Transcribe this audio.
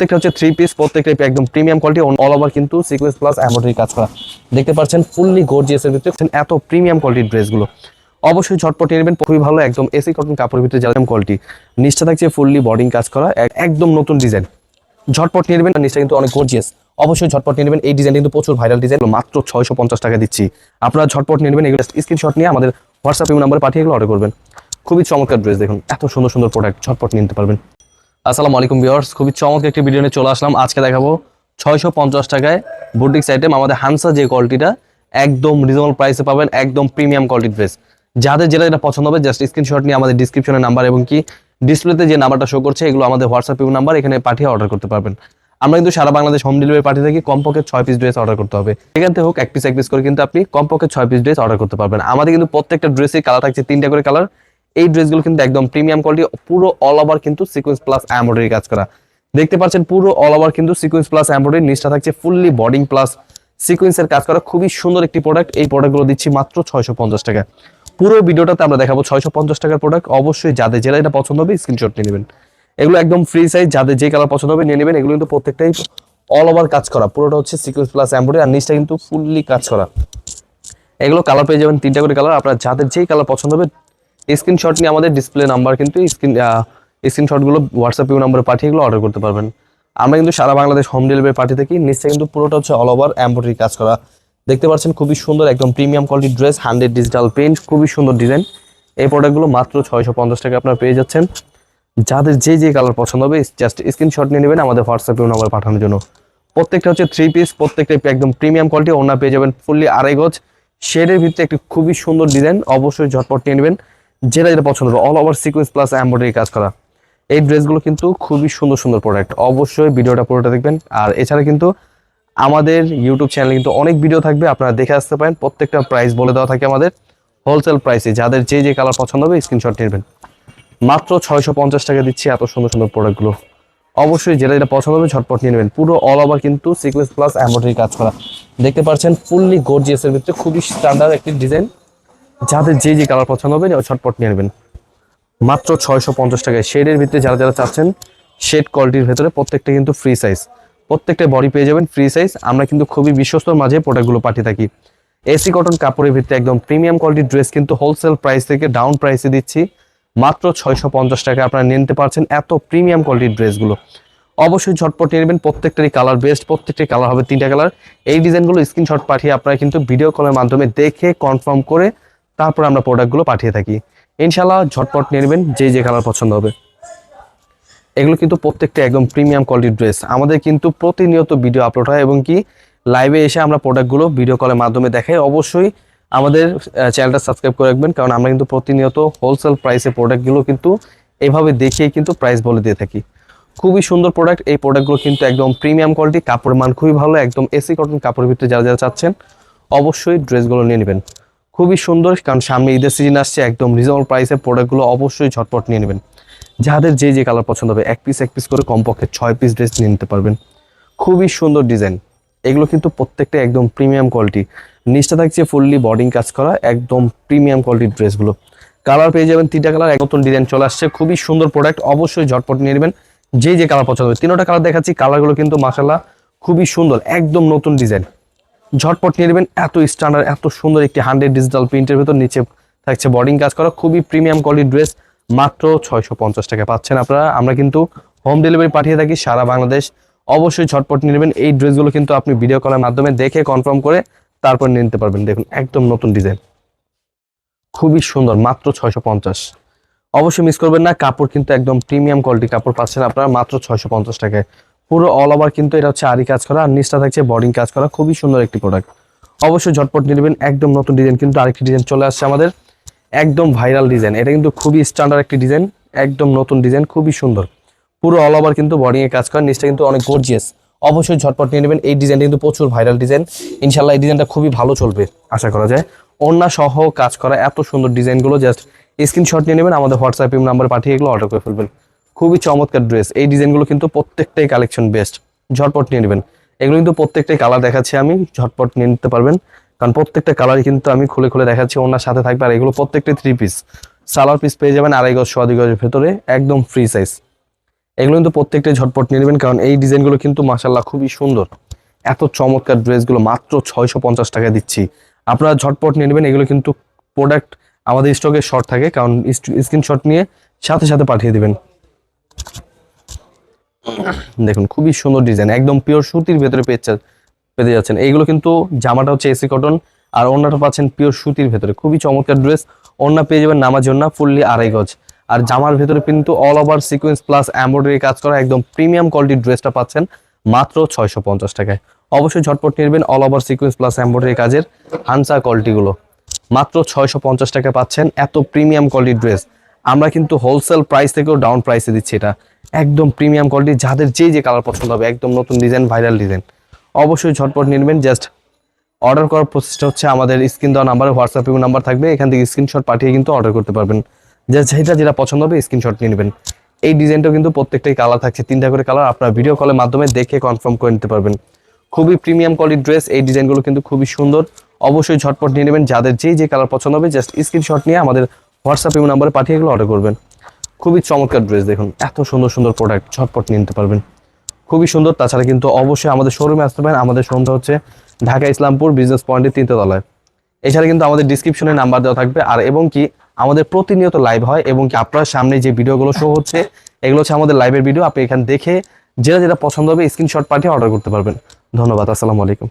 প্রত্যেকটা হচ্ছে three piece প্রত্যেকটা একদম প্রিমিয়াম কোয়ালিটি অল ওভার কিন্তু সিকোয়েন্স প্লাস এমব্রয়ডারি কাজ করা। দেখতে পাচ্ছেন ফুললি গর্জিয়াসের ভিতরে এত প্রিমিয়াম কোয়ালিটির ড্রেসগুলো অবশ্যই ঝটপট নেবেন, খুবই ভালো, একদম এসি কটন কাপড়ের ভিতরে যেরকম কোয়ালিটি নিচটা থাকছে ফুললি বডিং কাজ করা একদম নতুন ডিজাইন ঝটপট নিয়ে নেবেন নিচটা কিন্তু অনেক গর্জিয়াস অবশ্যই ঝটপট নিয়ে নেবেন, এই ডিজাইন কিন্তু প্রচুর ভাইরাল ডিজাইন মাত্র ছয়শো পঞ্চাশ টাকা দিচ্ছি। আপনারা ঝটপট নিয়ে নেবেন, এগুলো স্ক্রিনশট নিয়ে আমাদের হোয়াটসঅ্যাপ নাম্বারে পাঠিয়ে এগুলো অর্ডার করবেন। খুবই চমৎকার ড্রেস দেখুন, এত সুন্দর সুন্দর প্রোডাক্ট ঝটপট নিতে পারবেন। আসসালামু আলাইকুম ভিউয়ার্স, খুবই চমৎকার একটি ভিডিও নিয়ে চলে আসলাম। আজকে দেখাবো ছয়শো পঞ্চাশ টাকায় বুটিক্স আইটেম আমাদের হানসা যে কোয়ালিটিটা একদম রিজনেবল প্রাইসে পাবেন, একদম প্রিমিয়াম কোয়ালিটির ড্রেস যাদের যেটা যেটা পছন্দ হবে জাস্ট স্ক্রিনশট নিয়ে আমাদের ডিসক্রিপশনের নাম্বার এবং কি ডিসপ্লেতে যে নাম্বারটা শো করছে, এগুলো আমাদের হোয়াটসঅ্যাপ নাম্বার এখানে পাঠিয়ে অর্ডার করতে পারবেন। আমরা কিন্তু সারা বাংলাদেশ হোম ডেলিভারি পাঠিয়ে থাকি, কমপক্ষে ছয় পিস ড্রেস অর্ডার করতে হবে। এখান থেকে হোক, এক পিস এক পিস করে কিন্তু আপনি কমপক্ষে ছয় পিস ড্রেস অর্ডার করতে পারবেন। আমাদের কিন্তু প্রত্যেকটা ড্রেসের কালার থাকছে, তিনটা করে কালার এই ড্রেসগুলো কিন্তু একদম প্রিমিয়াম কোয়ালিটি, পুরো অল ওভার কিন্তু সিকোয়েন্স প্লাস এমব্রয়ডারি কাজ করা। দেখতে পাচ্ছেন পুরো অল ওভার কিন্তু সিকোয়েন্স প্লাস এমব্রয়ডারি নিচটা থাকছে ফুললি বডিং প্লাস সিকোয়েন্সের কাজ করা। খুবই সুন্দর একটি প্রোডাক্ট এই প্রোডাক্টগুলো দিচ্ছি মাত্র ছয়শো পঞ্চাশ টাকা। পুরো ভিডিওটাতে আমরা দেখাবো ছয়শো পঞ্চাশ টাকার প্রোডাক্ট অবশ্যই যাদের যেটা এটা পছন্দ হবে স্ক্রিনশট নিয়ে নেবেন। এগুলো একদম ফ্রি সাইজ যাদের যে কালার পছন্দ হবে নিয়ে নেবেন। এগুলো কিন্তু প্রত্যেকটাই অল ওভার কাজ করা। পুরোটা হচ্ছে সিকোয়েন্স প্লাস এমব্রয়ডারি আর নিচটা কিন্তু ফুললি কাজ করা। এগুলো কালার পেয়ে যাবেন তিনটা করে কালার আপনার যাদের যেই কালার পছন্দ হবে স্ক্রিনশট নিয়ে আমাদের ডিসপ্লে নাম্বার কিন্তু স্ক্রিন স্ক্রিনশটগুলো হোয়াটসঅ্যাপ ইউ নাম্বারে পাঠিয়ে এগুলো অর্ডার করতে পারবেন। আমরা কিন্তু সারা বাংলাদেশ হোম ডেলিভারি পাঠিয়ে থাকি নিচটা কিন্তু পুরোটা হচ্ছে অল ওভার এমব্রয়ডারি কাজ করা। দেখতে পাচ্ছেন খুবই সুন্দর একদম প্রিমিয়াম কোয়ালিটির ড্রেস হান্ড্রেড ডিজিটাল পেন্ট খুবই সুন্দর ডিজাইন এই প্রোডাক্টগুলো মাত্র ছয়শো পঞ্চাশ টাকা আপনারা পেয়ে যাচ্ছেন। যাদের যে যে কালার পছন্দ হবে জাস্ট স্ক্রিনশট নিয়ে নেবেন আমাদের হোয়াটসঅ্যাপ ইউ নাম্বার পাঠানোর জন্য। প্রত্যেকটা হচ্ছে থ্রি পিস প্রত্যেকটা একদম প্রিমিয়াম কোয়ালিটি ওনা পেয়ে যাবেন ফুললি আড়াই গজ। শেডের ভিতরে একটি খুবই সুন্দর ডিজাইন অবশ্যই ঝটপট নিয়ে নেবেন। যেটা যেটা পছন্দ হবে all over sequence plus embroidery কাজ করা। এই ড্রেসগুলো কিন্তু খুবই সুন্দর সুন্দর প্রোডাক্ট অবশ্যই ভিডিওটা পুরোটা দেখবেন। আর এছাড়া কিন্তু আমাদের ইউটিউব চ্যানেলে কিন্তু অনেক ভিডিও থাকবে, আপনারা দেখে আসতে পারেন। প্রত্যেকটা প্রাইস বলে দেওয়া থাকে আমাদের। হোলসেল প্রাইসে যাদের যে যে কালার পছন্দ হবে স্ক্রিনশট নেবেন। মাত্র ছয়শো পঞ্চাশ টাকা দিচ্ছি এত সুন্দর সুন্দর প্রোডাক্টগুলো অবশ্যই যেটা যেটা পছন্দ হবে ঝটপট নিয়ে নেবেন। পুরো অল ওভার কিন্তু সিকোয়েন্স প্লাস এমব্রয়ডারি কাজ করা। দেখতে পাচ্ছেন ফুললি গর্জিয়াসের ভিতরে খুবই স্ট্যান্ডার্ড একটি ডিজাইন যাদের যে যে কালার পছন্দ হবে ছটপট নিয়ে নেবেন। মাত্র ছয়শো পঞ্চাশ টাকায়। শেডের ভিতরে যারা যারা চাচ্ছেন, শেড কোয়ালিটির ভেতরে প্রত্যেকটা কিন্তু ফ্রি সাইজ প্রত্যেকটা বডি পেয়ে যাবেন ফ্রি সাইজ আমরা কিন্তু খুবই বিশ্বস্তর মাঝে প্রোডাক্টগুলো পাঠিয়ে থাকি। এসি কটন কাপড়ের ভিতরে একদম প্রিমিয়াম কোয়ালিটির ড্রেস কিন্তু হোলসেল প্রাইস থেকে ডাউন প্রাইসে দিচ্ছি। মাত্র ছয়শো পঞ্চাশ টাকা আপনারা নিতে পারছেন এত প্রিমিয়াম কোয়ালিটির ড্রেসগুলো অবশ্যই ঝটপট নিয়ে নেবেন। প্রত্যেকটারই কালার বেস্ট প্রত্যেকটি কালার হবে তিনটা কালার এই ডিজাইনগুলো স্ক্রিনশট পাঠিয়ে আপনারা কিন্তু ভিডিও কলের মাধ্যমে দেখে কনফার্ম করে তারপর আমরা প্রোডাক্টগুলো পাঠিয়ে থাকি। ইনশাল্লাহ ঝটপট নিয়ে নেবেন যে যে কালার পছন্দ হবে। এগুলো কিন্তু প্রত্যেকটা একদম প্রিমিয়াম কোয়ালিটির ড্রেস আমাদের কিন্তু প্রতিনিয়ত ভিডিও আপলোড হয় এবং কি লাইভে এসে আমরা প্রোডাক্টগুলো ভিডিও কলের মাধ্যমে দেখাই। অবশ্যই আমাদের চ্যানেলটা সাবস্ক্রাইব করে রাখবেন কারণ আমরা কিন্তু প্রতিনিয়ত হোলসেল প্রাইসে প্রোডাক্টগুলো কিন্তু এভাবে দেখিয়ে কিন্তু প্রাইস বলে দিয়ে থাকি। খুবই সুন্দর প্রোডাক্ট এই প্রোডাক্টগুলো কিন্তু একদম প্রিমিয়াম কোয়ালিটি কাপড়ের মান খুবই ভালো। একদম এসি কটন কাপড়ের ভিতরে যারা যারা চাচ্ছেন, অবশ্যই ড্রেসগুলো নিয়ে নেবেন। খুবই সুন্দর, কারণ সামনে ঈদের সিজন আসছে, একদম রিজনেবল প্রাইসে প্রোডাক্টগুলো অবশ্যই ঝটপট নিয়ে নেবেন। যাদের যে যে কালার পছন্দ হবে, এক পিস এক পিস করে কমপক্ষে ছয় পিস ড্রেস নিয়ে নিতে পারবেন। খুবই সুন্দর ডিজাইন এগুলো কিন্তু প্রত্যেকটা একদম প্রিমিয়াম কোয়ালিটি নিচটা থাকছে ফুললি বডিং কাজ করা, একদম প্রিমিয়াম কোয়ালিটির ড্রেসগুলো কালার পেয়ে যাবেন তিনটা কালার এক নতুন ডিজাইন চলে আসছে। খুবই সুন্দর প্রোডাক্ট অবশ্যই ঝটপট নিয়ে নেবেন। যে যে কালার পছন্দ হবে, তিনোটা কালার দেখাচ্ছি কালারগুলো কিন্তু মাসাল্লাহ খুবই সুন্দর, একদম নতুন ডিজাইন ঝটপট নিয়ে নেবেন। এত স্ট্যান্ডার্ড এত সুন্দর একটি হান্ড্রেড ডিজিটাল প্রিন্টের ভেতর নিচে থাকছে বডিং কাজ করা। খুবই প্রিমিয়াম কোয়ালিটির ড্রেস মাত্র ছয়শো পঞ্চাশ টাকা পাচ্ছেন আপনারা। আমরা কিন্তু হোম ডেলিভারি পাঠিয়ে থাকি সারা বাংলাদেশ। অবশ্যই ঝটপট নিয়ে নেবেন। এই ড্রেসগুলো কিন্তু আপনি ভিডিও কলের মাধ্যমে দেখে কনফার্ম করে তারপর নিয়ে নিতে পারবেন। দেখুন, একদম নতুন ডিজাইন খুবই সুন্দর, মাত্র ছয়শো পঞ্চাশ। অবশ্যই মিস করবেন না। কাপড় কিন্তু একদম প্রিমিয়াম কোয়ালিটি কাপড় পাচ্ছেন আপনারা, মাত্র ছয়শো পঞ্চাশ টাকায়। পুরো অল ওভার কিন্তু এটা হচ্ছে আরি কাজ করা, আর নিচটা থাকছে বডিং কাজ করা। খুবই সুন্দর একটি প্রোডাক্ট অবশ্যই ঝটপট নিয়ে নেবেন, একদম নতুন ডিজাইন কিন্তু আরেকটি ডিজাইন চলে আসছে আমাদের। একদম ভাইরাল ডিজাইন এটা কিন্তু খুবই স্ট্যান্ডার্ড একটি ডিজাইন একদম নতুন ডিজাইন খুবই সুন্দর। পুরো অল ওভার কিন্তু বডিং এ কাজ করা, নিচটা কিন্তু অনেক গর্জিয়াস অবশ্যই ঝটপট নিয়ে নেবেন, এই ডিজাইনটা কিন্তু প্রচুর ভাইরাল ডিজাইন ইনশাল্লাহ এই ডিজাইনটা খুবই ভালো চলবে, আশা করা যায়। অন্য সহ কাজ করা এত সুন্দর ডিজাইনগুলো জাস্ট স্ক্রিনশট নিয়ে নেবেন, আমাদের হোয়াটসঅ্যাপ নাম্বারে পাঠিয়ে এগুলো অর্ডার করে ফেলবেন। খুবই চমৎকার ড্রেস এই ডিজাইনগুলো কিন্তু প্রত্যেকটাই কালেকশন বেস্ট ঝটপট নিয়ে নেবেন। এগুলো কিন্তু প্রত্যেকটাই কালার দেখাচ্ছি আমি। ঝটপট নিয়ে নিতে পারবেন। কারণ প্রত্যেকটা কালারই কিন্তু আমি খুলে খুলে দেখাচ্ছি। ওনার সাথে থাকবে আর এগুলো প্রত্যেকটাই থ্রি পিস সালোয়ার পিস পেয়ে যাবেন আড়াই গজ, সোয়া গজের ভেতরে। একদম ফ্রি সাইজ এগুলো কিন্তু প্রত্যেকটাই ঝটপট নিয়ে নেবেন। কারণ এই ডিজাইনগুলো কিন্তু মাসাল্লাহ খুবই সুন্দর। এত চমৎকার ড্রেসগুলো মাত্র ছয়শো পঞ্চাশ টাকা দিচ্ছি। আপনারা ঝটপট নিয়ে নেবেন। এগুলো কিন্তু প্রোডাক্ট আমাদের স্টকে শর্ট থাকে। কারণ স্ক্রিনশট নিয়ে সাথে সাথে পাঠিয়ে দিবেন। দেখুন, খুবই সুন্দর ডিজাইন একদম পিওর সুতির ভেতরে পেতে যাচ্ছেন। এইগুলো কিন্তু জামাটা হচ্ছে এসি কটন আর ওড়নাটা পাচ্ছেন পিওর সুতির ভেতরে। খুবই চমৎকার ড্রেস ওড়না পেয়ে যাবেন নামাজ ওড়না ফুললি আড়াই গজ। আর জামার ভেতরে কিন্তু all over sequence plus embroidery কাজ করা একদম প্রিমিয়াম কোয়ালিটির ড্রেসটা পাচ্ছেন মাত্র ছয়শো পঞ্চাশ টাকায়। অবশ্যই ঝটপট নিয়ে all over sequence plus embroidery কাজের হানসা কোয়ালিটিগুলো মাত্র ছয়শো পঞ্চাশ টাকা পাচ্ছেন এত প্রিমিয়াম কোয়ালিটির ড্রেস আমরা কিন্তু হোলসেল প্রাইস থেকেও ডাউন প্রাইসে দিচ্ছি এটা। একদম প্রিমিয়াম কোয়ালিটি যাদের যে যে কালার পছন্দ হবে, একদম নতুন ডিজাইন ভাইরাল ডিজাইন অবশ্যই ঝটপট নিয়ে নেবেন জাস্ট অর্ডার করার প্রসেসটা হচ্ছে আমাদের স্ক্রিন দেওয়া নাম্বারে হোয়াটসঅ্যাপ নাম্বার থাকবে, এখান থেকে স্ক্রিনশট পাঠিয়ে কিন্তু অর্ডার করতে পারবেন। যা যেটা যেটা পছন্দ হবে স্ক্রিনশট নিয়ে নেবেন এই ডিজাইনটাও কিন্তু প্রত্যেকটাই কালার থাকছে, তিনটা করে কালার আপনার ভিডিও কলের মাধ্যমে দেখে কনফার্ম করে নিতে পারবেন। খুবই প্রিমিয়াম কোয়ালিটি ড্রেস এই ডিজাইনগুলো কিন্তু খুবই সুন্দর। অবশ্যই ঝটপট নিয়ে নেবেন যাদের যেই যে কালার পছন্দ হবে জাস্ট স্ক্রিনশট নিয়ে আমাদের হোয়াটসঅ্যাপ নাম্বারে পাঠিয়ে এগুলো অর্ডার করবেন। খুবই চমৎকার ড্রেস দেখুন। এত সুন্দর সুন্দর প্রোডাক্ট ঝটপট নিতে পারবেন। খুবই সুন্দর, তাছাড়া কিন্তু অবশ্যই আমাদের শোরুমে আসতে পারেন। আমাদের শোরুমটা হচ্ছে ঢাকা ইসলামপুর বিজনেস পয়েন্টের তলায়। এছাড়া কিন্তু আমাদের ডিসক্রিপশনে নাম্বার দেওয়া থাকবে। আর এবং কি, আমাদের প্রতিনিয়ত লাইভ হয় এবং কি আপনার সামনে যে ভিডিওগুলো শো হচ্ছে, এগুলো হচ্ছে আমাদের লাইভের ভিডিও আপনি এখানে দেখে, যেটা যেটা পছন্দ হবে স্ক্রিনশট পাঠিয়ে অর্ডার করতে পারবেন। ধন্যবাদ, আসসালামু আলাইকুম।